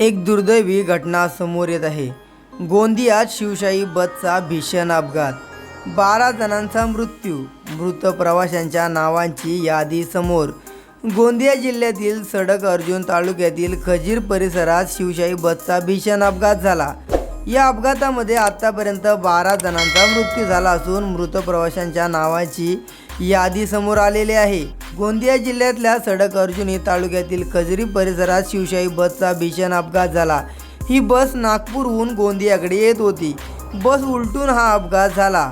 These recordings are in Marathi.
एक दुर्दैवी घटना समोर येत आहे. गोंदियात शिवशाही बसचा भीषण अपघात. बारा जणांचा मृत्यू. मृत प्रवाशांच्या नावांची यादी समोर. गोंदिया जिल्ह्यातील सडक अर्जुन तालुक्यातील खजीर परिसरात शिवशाही बसचा भीषण अपघात झाला. या अपघातामध्ये आतापर्यंत बारा जणांचा मृत्यू झाला असून मृत प्रवाशांच्या नावाची यादी समोर आलेली आहे. गोंदिया जिल्ह्यातल्या सडक अर्जुनी तालुक्यातील खजरी परिसरात शिवशाही बसचा भीषण अपघात झाला. ही बस नागपूरहून गोंदियाकडे येत होती. बस उलटून हा अपघात झाला.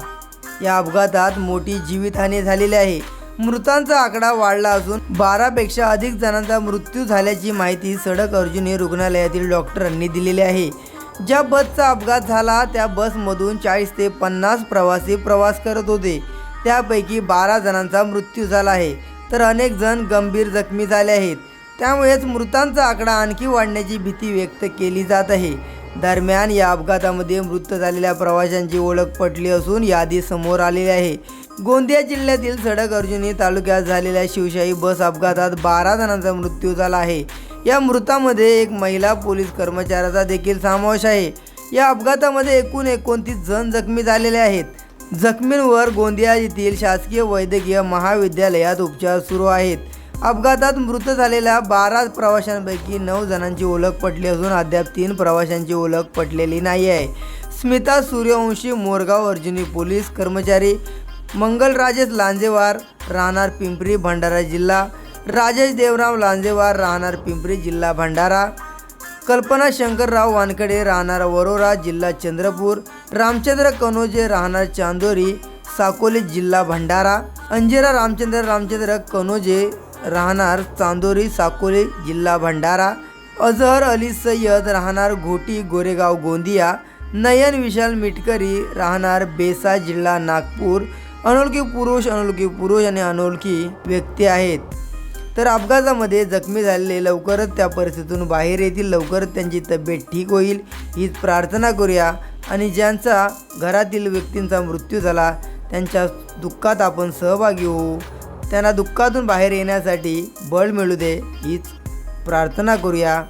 या अपघातात मोठी जीवितहानी झालेली आहे. मृतांचा आकडा वाढला असून बारापेक्षा अधिक जणांचा मृत्यू झाल्याची माहिती सडक अर्जुनी रुग्णालयातील डॉक्टरांनी दिलेली आहे. ज्या बसचा अपघात झाला त्या बसमधून चाळीस ते पन्नास प्रवासी प्रवास करत होते. त्यापैकी बारा जणांचा मृत्यू झाला आहे तर अनेक जण गंभीर जखमी झाले आहेत. त्यामुळेच मृतांचा आकडा आणखी वाढण्याची भीती व्यक्त केली जात आहे. दरम्यान या अपघातामध्ये मृत झालेल्या प्रवाशांची ओळख पटली असून यादी समोर आलेली आहे. गोंदिया जिल्ह्यातील सडक अर्जुनी तालुक्यात झालेल्या शिवशाही बस अपघातात बारा जणांचा मृत्यू झाला आहे. या मृतामध्ये एक महिला पोलीस कर्मचाऱ्याचा देखील समावेश आहे. या अपघातामध्ये एकूण एकोणतीस जण जखमी झालेले आहेत. जखमींवर गोंदिया येथील शासकीय वैद्यकीय महाविद्यालयात उपचार सुरू आहेत. अपघातात मृत झालेल्या बारा प्रवाशांपैकी नऊ जणांची ओळख पटली असून अद्याप तीन प्रवाशांची ओळख पटलेली नाही आहे. स्मिता सूर्यवंशी मोरगाव अर्जुनी पोलीस कर्मचारी मंगल राजेश लांजेवार राहणार पिंपरी भंडारा जिल्हा राजेश देवराव लांजेवार राहणार पिंपरी जिल्हा भंडारा कल्पना शंकरराव वानकडे राहणार वरोरा जिल्हा चंद्रपूर, रामचंद्र कनोजे राहणार चांदोरी, साकोली जिल्हा भंडारा, अंजिरा रामचंद्र रामचंद्र कनोजे राहणार चांदोरी, साकोली जिल्हा भंडारा अझहर अली सय्यद राहणार घोटी, गोरेगाव गोंदिया, नयन विशाल मिटकरी राहणार बेसा जिल्हा नागपूर, अनोळखी पुरुष अनोळखी पुरुष आणि अनोळखी व्यक्ती आहेत. तर अपघातामध्ये जखमी झालेले लवकरच त्या परिस्थितीतून बाहेर येतील. लवकरच त्यांची तब्येत ठीक होईल हीच प्रार्थना करूया. आणि ज्यांचा घरातील व्यक्तींचा मृत्यू झाला त्यांच्या दुःखात आपण सहभागी होऊ. त्यांना दुःखातून बाहेर येण्यासाठी बळ मिळू दे हीच प्रार्थना करूया.